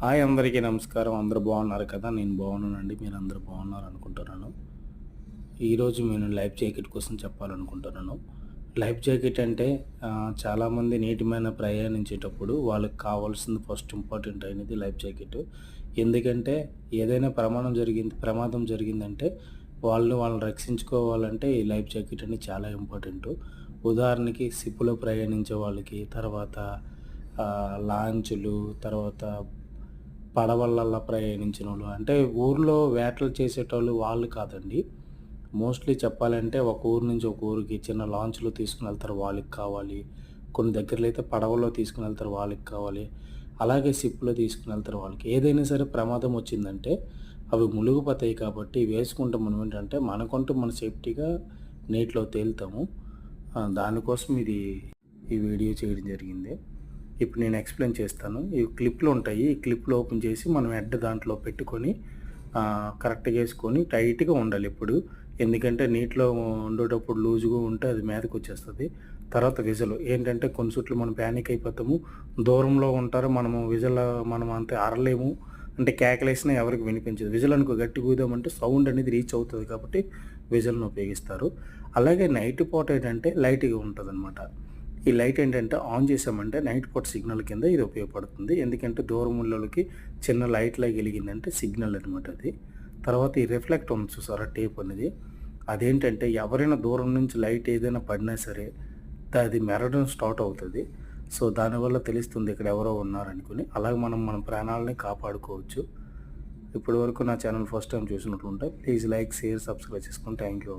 Hi అందరికీ నమస్కారం. అందరూ బాగున్నారు కదా? నేను బాగున్నానండి. మీరు అందరూ బాగున్నారు అనుకుంటున్నాను ఈరోజు నేను లైఫ్ జాకెట్ కోసం చెప్పాలనుకుంటున్నాను. లైఫ్ జాకెట్ అంటే చాలామంది నీటి మీద ప్రయాణించేటప్పుడు వాళ్ళకి కావాల్సింది ఫస్ట్ ఇంపార్టెంట్ అయినది లైఫ్ జాకెట్. ఎందుకంటే ఏదైనా ప్రమాదం జరిగింది ప్రమాదం జరిగిందంటే వాళ్ళు వాళ్ళని రక్షించుకోవాలంటే ఈ లైఫ్ జాకెట్ అనేది చాలా ఇంపార్టెంట్. ఉదాహరణకి సిప్పులో ప్రయాణించే వాళ్ళకి తర్వాత లాంచ్లు తర్వాత పడవలల్లో ప్రయాణించిన వాళ్ళు అంటే ఊర్లో వేటలు చేసేటోళ్ళు వాళ్ళు కాదండి. మోస్ట్లీ చెప్పాలంటే ఒక ఊరు నుంచి ఒక ఊరికి చిన్న లాంచ్లో తీసుకుని వెళ్తారు వాళ్ళకి కావాలి. కొన్ని దగ్గరలో అయితే పడవలో తీసుకుని వెళ్తారు వాళ్ళకి కావాలి. అలాగే షిప్లో తీసుకుని వెళ్తారు వాళ్ళకి. ఏదైనా సరే ప్రమాదం వచ్చిందంటే అవి ములుగుపోతాయి కాబట్టి వేసుకుంటే మనం ఏంటంటే మనకంటూ మన సేఫ్టీగా నీటిలో తేలుతాము. దానికోసం ఇది ఈ వీడియో చేయడం జరిగింది. ఇప్పుడు నేను ఎక్స్ప్లెయిన్ చేస్తాను. ఈ క్లిప్లు ఉంటాయి. ఈ క్లిప్లు ఓపెన్ చేసి మనం హెడ్ దాంట్లో పెట్టుకొని కరెక్ట్గా వేసుకొని టైట్గా ఉండాలి ఇప్పుడు. ఎందుకంటే నీటిలో ఉండేటప్పుడు లూజుగా ఉంటే అది మీదకి వచ్చేస్తుంది. తర్వాత విజలు. ఏంటంటే కొన్ని చుట్లు మనం ప్యానిక్ అయిపోతాము. దూరంలో ఉంటారు. మనము విజల మనం అంతే అరలేము. అంటే కేకలేసినా ఎవరికి వినిపించదు. విజల్ అనుకో గట్టి కూదామంటే సౌండ్ అనేది రీచ్ అవుతుంది కాబట్టి విజల్ని ఉపయోగిస్తారు. అలాగే నైట్ పూట ఏంటంటే లైట్గా ఉంటుంది ఈ లైట్ ఏంటంటే ఆన్ చేసామంటే నైట్ పూట సిగ్నల్ కింద ఇది ఉపయోగపడుతుంది. ఎందుకంటే దూరం చిన్న లైట్ లాగా వెలిగిందంటే సిగ్నల్ అనమాట అది. తర్వాత ఈ రిఫ్లెక్ట్ ఉంది చూసారా టేప్ అనేది. అదేంటంటే ఎవరైనా దూరం నుంచి లైట్ ఏదైనా పడినా సరే అది మెరడం స్టార్ట్ అవుతుంది. సో దానివల్ల తెలుస్తుంది ఇక్కడ ఎవరో ఉన్నారనుకుని. అలాగే మనం మన ప్రాణాలని కాపాడుకోవచ్చు. ఇప్పటి వరకు నా ఛానల్ ఫస్ట్ టైం చూసినట్లుంటే ప్లీజ్ లైక్ షేర్ సబ్స్క్రైబ్ చేసుకుని థ్యాంక్ యూ